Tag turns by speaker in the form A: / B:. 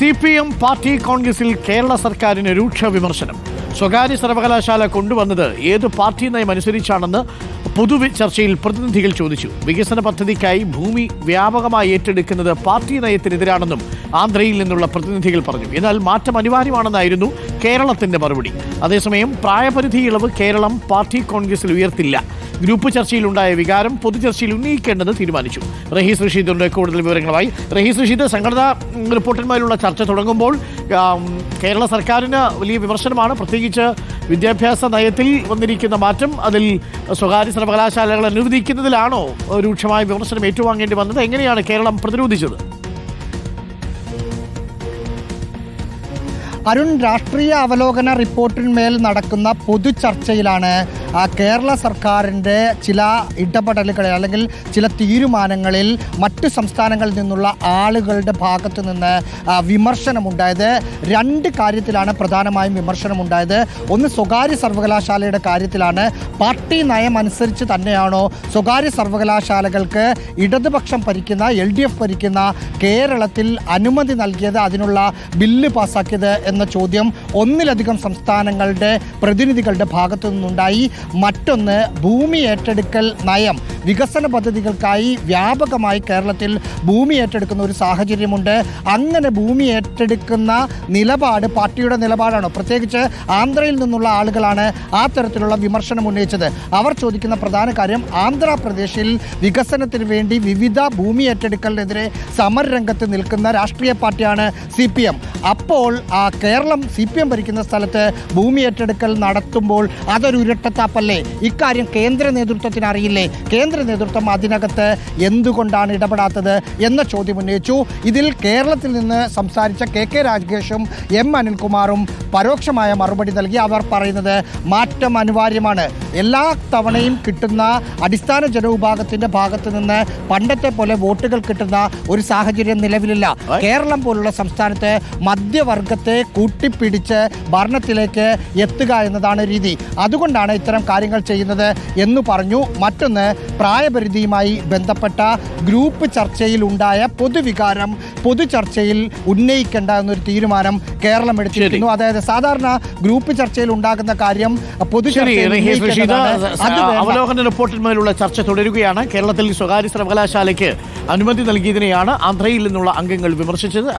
A: C P M party കോൺഗ്രസിൽ കേരള സർക്കാരിന് രൂക്ഷ വിമർശനം. സ്വകാര്യ സർവകലാശാല കൊണ്ടുവന്നത് ഏത് പാർട്ടി നയം അനുസരിച്ചാണെന്ന് പൊതു ചർച്ചയിൽ പ്രതിനിധികൾ ചോദിച്ചു. വികസന പദ്ധതിക്കായി ഭൂമി വ്യാപകമായി ഏറ്റെടുക്കുന്നത് പാർട്ടി നയത്തിനെതിരാണെന്നും ആന്ധ്രയിൽ നിന്നുള്ള പ്രതിനിധികൾ പറഞ്ഞു. എന്നാൽ മാറ്റം അനിവാര്യമാണെന്നായിരുന്നു കേരളത്തിന്റെ മറുപടി. അതേസമയം പ്രായപരിധി ഇളവ് കേരളം പാർട്ടി കോൺഗ്രസിൽ ഉയർത്തില്ല. ഗ്രൂപ്പ് ചർച്ചയിലുണ്ടായ വികാരം പൊതുചർച്ചയിൽ ഉന്നയിക്കേണ്ടെന്ന് തീരുമാനിച്ചു. റഹീസ് റഷീദിന്റെ കൂടുതൽ വിവരങ്ങളുമായി. റഹീസ് റഷീദ് സംഘടനാ റിപ്പോർട്ടർമാരിലുള്ള ചർച്ച തുടങ്ങുമ്പോൾ കേരള സർക്കാരിന് വലിയ വിമർശനമാണ്. പ്രത്യേകിച്ച് വിദ്യാഭ്യാസ നയത്തിൽ വന്നിരിക്കുന്ന മാറ്റം അതിൽ സ്വകാര്യ സർവകലാശാലകൾ അനുവദിക്കുന്നതിലാണോ രൂക്ഷമായ വിമർശനം ഏറ്റുവാങ്ങേണ്ടി വന്നത്? എങ്ങനെയാണ് കേരളം പ്രതിരോധിച്ചത്?
B: അരുൺ രാഷ്ട്രീയ അവലോകന റിപ്പോർട്ടിന്മേൽ നടക്കുന്ന പൊതു ചർച്ചയിലാണ് കേരള സർക്കാരിന്റെ ചില ഇടപെടലുകളിൽ അല്ലെങ്കിൽ ചില തീരുമാനങ്ങളിൽ മറ്റ് സംസ്ഥാനങ്ങളിൽ നിന്നുള്ള ആളുകളുടെ ഭാഗത്ത് നിന്ന് വിമർശനമുണ്ടായത്. രണ്ട് കാര്യത്തിലാണ് പ്രധാനമായും വിമർശനമുണ്ടായത്. ഒന്ന് സ്വകാര്യ സർവകലാശാലയുടെ കാര്യത്തിലാണ്. പാർട്ടി നയം അനുസരിച്ച് തന്നെയാണോ സ്വകാര്യ സർവകലാശാലകൾക്ക് ഇടതുപക്ഷം ഭരിക്കുന്ന എൽ ഡി എഫ് ഭരിക്കുന്ന കേരളത്തിൽ അനുമതി നൽകിയത് അതിനുള്ള ബില്ല് പാസ്സാക്കിയത് എന്ന ചോദ്യം ഒന്നിലധികം സംസ്ഥാനങ്ങളുടെ പ്രതിനിധികളുടെ ഭാഗത്തു നിന്നുണ്ടായി മറ്റൊന്ന് ഭൂമി ഏറ്റെടുക്കൽ നയം. വികസന പദ്ധതികൾക്കായി വ്യാപകമായി കേരളത്തിൽ ഭൂമി ഏറ്റെടുക്കുന്ന ഒരു സാഹചര്യമുണ്ട്. അങ്ങനെ ഭൂമി ഏറ്റെടുക്കുന്ന നിലപാട് പാർട്ടിയുടെ നിലപാടാണ്? പ്രത്യേകിച്ച് ആന്ധ്രയിൽ നിന്നുള്ള ആളുകളാണ് ആ തരത്തിലുള്ള വിമർശനം ഉന്നയിച്ചത്. അവർ ചോദിക്കുന്ന പ്രധാന കാര്യം ആന്ധ്രാപ്രദേശിൽ വികസനത്തിന് വേണ്ടി വിവിധ ഭൂമി ഏറ്റെടുക്കലിനെതിരെ സമരരംഗത്ത് നിൽക്കുന്ന രാഷ്ട്രീയ പാർട്ടിയാണ് സി പി എം. അപ്പോൾ ആ കേരളം സി പി എം ഭരിക്കുന്ന സ്ഥലത്ത് ഭൂമി ഏറ്റെടുക്കൽ നടത്തുമ്പോൾ അതൊരു ഇരട്ടത്താപ്പല്ലേ ഇക്കാര്യം കേന്ദ്ര നേതൃത്വത്തിന് അറിയില്ലേ? കേന്ദ്ര നേതൃത്വം അതിനകത്ത് എന്തുകൊണ്ടാണ് ഇടപെടാത്തത് എന്ന ചോദ്യം ഉന്നയിച്ചു. ഇതിൽ കേരളത്തിൽ നിന്ന് സംസാരിച്ച കെ കെ രാജേഷും എം അനിൽകുമാറും പരോക്ഷമായ മറുപടി നൽകി. അവർ പറയുന്നത് മാറ്റം അനിവാര്യമാണ്. എല്ലാ തവണയും കിട്ടുന്ന അടിസ്ഥാന ജനവിഭാഗത്തിന്റെ ഭാഗത്ത് നിന്ന് പണ്ടത്തെ പോലെ വോട്ടുകൾ കിട്ടുന്ന ഒരു സാഹചര്യം നിലവിലില്ല. കേരളം പോലുള്ള സംസ്ഥാനത്ത് മധ്യവർഗത്തെ കൂട്ടിപ്പിടിച്ച് ഭരണത്തിലേക്ക് എത്തുക എന്നതാണ് രീതി. അതുകൊണ്ടാണ് ഇത്തരം കാര്യങ്ങൾ ചെയ്യുന്നത് എന്ന് പറഞ്ഞു മറ്റൊന്ന് പ്രായപരിധിയുമായി ബന്ധപ്പെട്ട ഗ്രൂപ്പ് ചർച്ചയിൽ ഉണ്ടായ പൊതുവികാരം പൊതു ചർച്ചയിൽ ഉന്നയിക്കേണ്ട എന്നൊരു തീരുമാനം കേരളം എടുത്തിരിക്കുന്നു. അതായത് സാധാരണ ഗ്രൂപ്പ് ചർച്ചയിൽ ഉണ്ടാകുന്ന കാര്യം പൊതു ചർച്ചയിൽ
A: റഹീസ്
B: റിപ്പോർട്ടിന് മേലുള്ള
A: അവലോകന റിപ്പോർട്ടിന്മേലുള്ള ചർച്ച തുടരുകയാണ്. കേരളത്തിൽ സ്വകാര്യ സർവകലാശാലയ്ക്ക് അനുമതി നൽകിയതിനെയാണ് ആന്ധ്രയിൽ നിന്നുള്ള അംഗങ്ങൾ വിമർശിച്ചത്.